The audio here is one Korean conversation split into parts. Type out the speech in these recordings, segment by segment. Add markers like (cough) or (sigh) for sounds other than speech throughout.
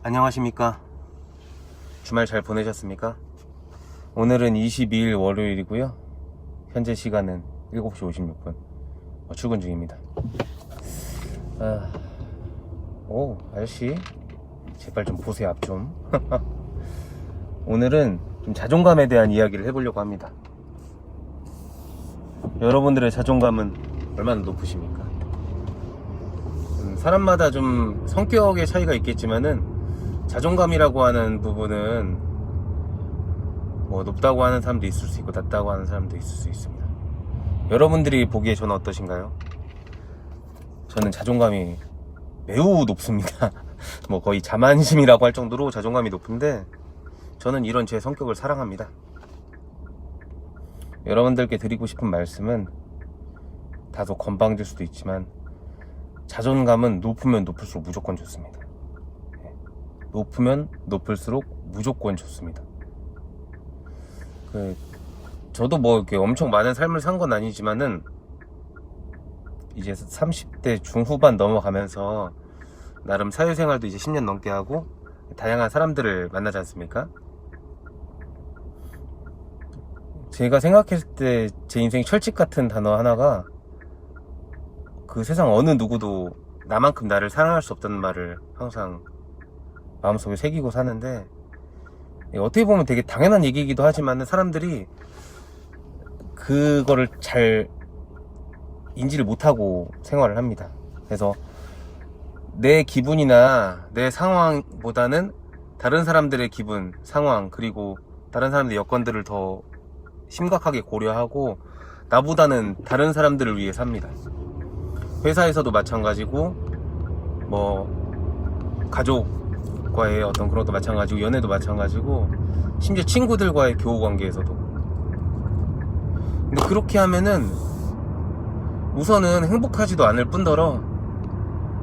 안녕하십니까. 주말 잘 보내셨습니까? 오늘은 22일 월요일이고요. 현재 시간은 7시 56분. 어, 출근 중입니다. 아, 오, 아저씨. 제발 좀 보세요, 앞 좀. (laughs) 오늘은 좀 자존감에 대한 이야기를 해보려고 합니다. 여러분들의 자존감은 얼마나 높으십니까? 음, 사람마다 좀 성격의 차이가 있겠지만은 자존감이라고 하는 부분은 뭐 높다고 하는 사람도 있을 수 있고 낮다고 하는 사람도 있을 수 있습니다. 여러분들이 보기에 저는 어떠신가요? 저는 자존감이 매우 높습니다. (laughs) 뭐 거의 자만심이라고 할 정도로 자존감이 높은데 저는 이런 제 성격을 사랑합니다. 여러분들께 드리고 싶은 말씀은 다소 건방질 수도 있지만 자존감은 높으면 높을수록 무조건 좋습니다. 예. 높으면 높을수록 무조건 좋습니다. 그 저도 뭐 이렇게 엄청 많은 삶을 산 건 아니지만은 이제 30대 중후반 넘어가면서 나름 사회생활도 이제 10년 넘게 하고 다양한 사람들을 만나지 않습니까? 제가 생각했을 때 제 인생 철칙 같은 단어 하나가 그 세상 어느 누구도 나만큼 나를 사랑할 수 없다는 말을 항상 마음속에 새기고 사는데 예, 어떻게 보면 되게 당연한 얘기이기도 하지만 사람들이 그거를 잘 인지를 못하고 생활을 합니다. 그래서 내 기분이나 내 상황보다는 다른 사람들의 기분, 상황, 그리고 다른 사람들의 여건들을 더 심각하게 고려하고 나보다는 다른 사람들을 위해 삽니다. 회사에서도 마찬가지고 뭐 가족과의 어떤 그런 것도 마찬가지고 연애도 마찬가지고 심지어 친구들과의 교우 관계에서도 근데 그렇게 하면은 우선은 행복하지도 않을 뿐더러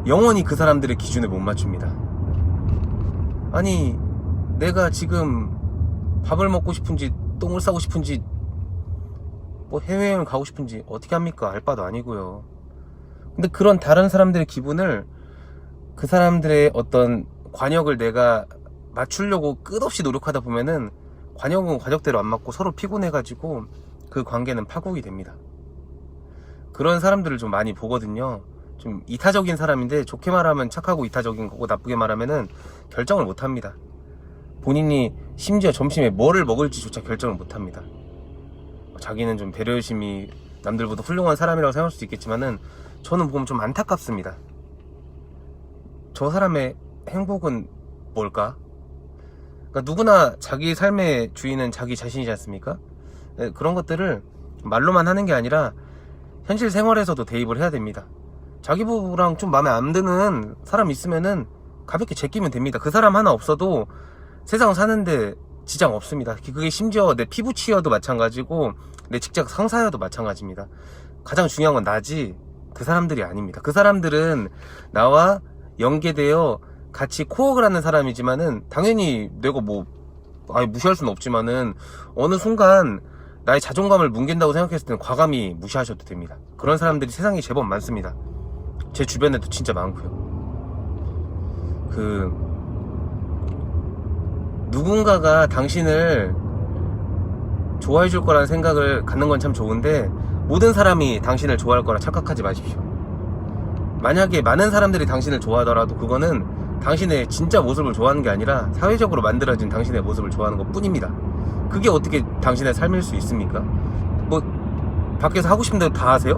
영원히 그 사람들의 기준에 못 맞춥니다. 아니 내가 지금 밥을 먹고 싶은지 똥을 싸고 싶은지 뭐 해외여행 가고 싶은지 어떻게 합니까? 알 바도 아니고요. 근데 그런 다른 사람들의 기분을 그 사람들의 어떤 관역을 내가 맞추려고 끝없이 노력하다 보면은 관역은 관역대로 안 맞고 서로 피곤해가지고 그 관계는 파국이 됩니다. 그런 사람들을 좀 많이 보거든요. 좀 이타적인 사람인데 좋게 말하면 착하고 이타적인 거고 나쁘게 말하면은 결정을 못 합니다. 본인이 심지어 점심에 뭐를 먹을지조차 결정을 못 합니다. 자기는 좀 배려심이 남들보다 훌륭한 사람이라고 생각할 수도 있겠지만은 저는 보면 좀 안타깝습니다. 저 사람의 행복은 뭘까? 그러니까 누구나 자기 삶의 주인은 자기 자신이지 않습니까? 네, 그런 것들을 말로만 하는 게 아니라 현실 생활에서도 대입을 해야 됩니다. 자기 부부랑 좀 마음에 안 드는 사람 있으면은 가볍게 제끼면 됩니다. 그 사람 하나 없어도 세상 사는데 지장 없습니다. 그게 심지어 내 피부 치여도 마찬가지고 내 직장 상사여도 마찬가지입니다. 가장 중요한 건 나지 그 사람들이 아닙니다. 그 사람들은 나와 연계되어 같이 코어를 하는 사람이지만은 당연히 내가 뭐 아예 무시할 수는 없지만은 어느 순간 나의 자존감을 뭉갠다고 생각했을 때는 과감히 무시하셔도 됩니다. 그런 사람들이 세상에 제법 많습니다. 제 주변에도 진짜 많고요. 그 누군가가 당신을 좋아해 줄 거라는 생각을 갖는 건 참 좋은데 모든 사람이 당신을 좋아할 거라 착각하지 마십시오. 만약에 많은 사람들이 당신을 좋아하더라도 그거는 당신의 진짜 모습을 좋아하는 게 아니라 사회적으로 만들어진 당신의 모습을 좋아하는 것 뿐입니다. 그게 어떻게 당신의 삶일 수 있습니까? 뭐 밖에서 하고 싶은 대로 다 하세요?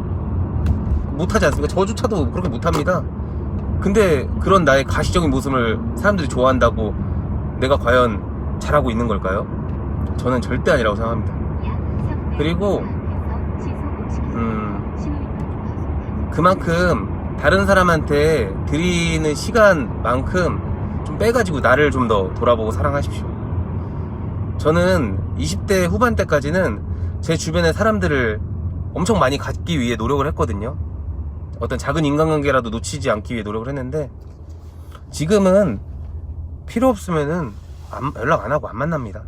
못하지 않습니까? 저조차도 그렇게 못합니다. 근데 그런 나의 가시적인 모습을 사람들이 좋아한다고 내가 과연 잘하고 있는 걸까요? 저는 절대 아니라고 생각합니다. 그리고 음, 그만큼 다른 사람한테 드리는 시간만큼 좀 빼가지고 나를 좀 더 돌아보고 사랑하십시오. 저는 20대 후반 때까지는 제 주변의 사람들을 엄청 많이 갖기 위해 노력을 했거든요. 어떤 작은 인간관계라도 놓치지 않기 위해 노력을 했는데 지금은 필요 없으면은 안- 연락 안 하고 안 만납니다.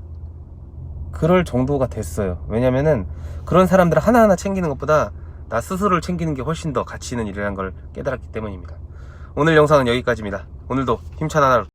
그럴 정도가 됐어요. 왜냐면은 그런 사람들 하나하나 챙기는 것보다 나 스스로를 챙기는 게 훨씬 더 가치 있는 일이라는 걸 깨달았기 때문입니다. 오늘 영상은 여기까지입니다. 오늘도 힘찬 하나로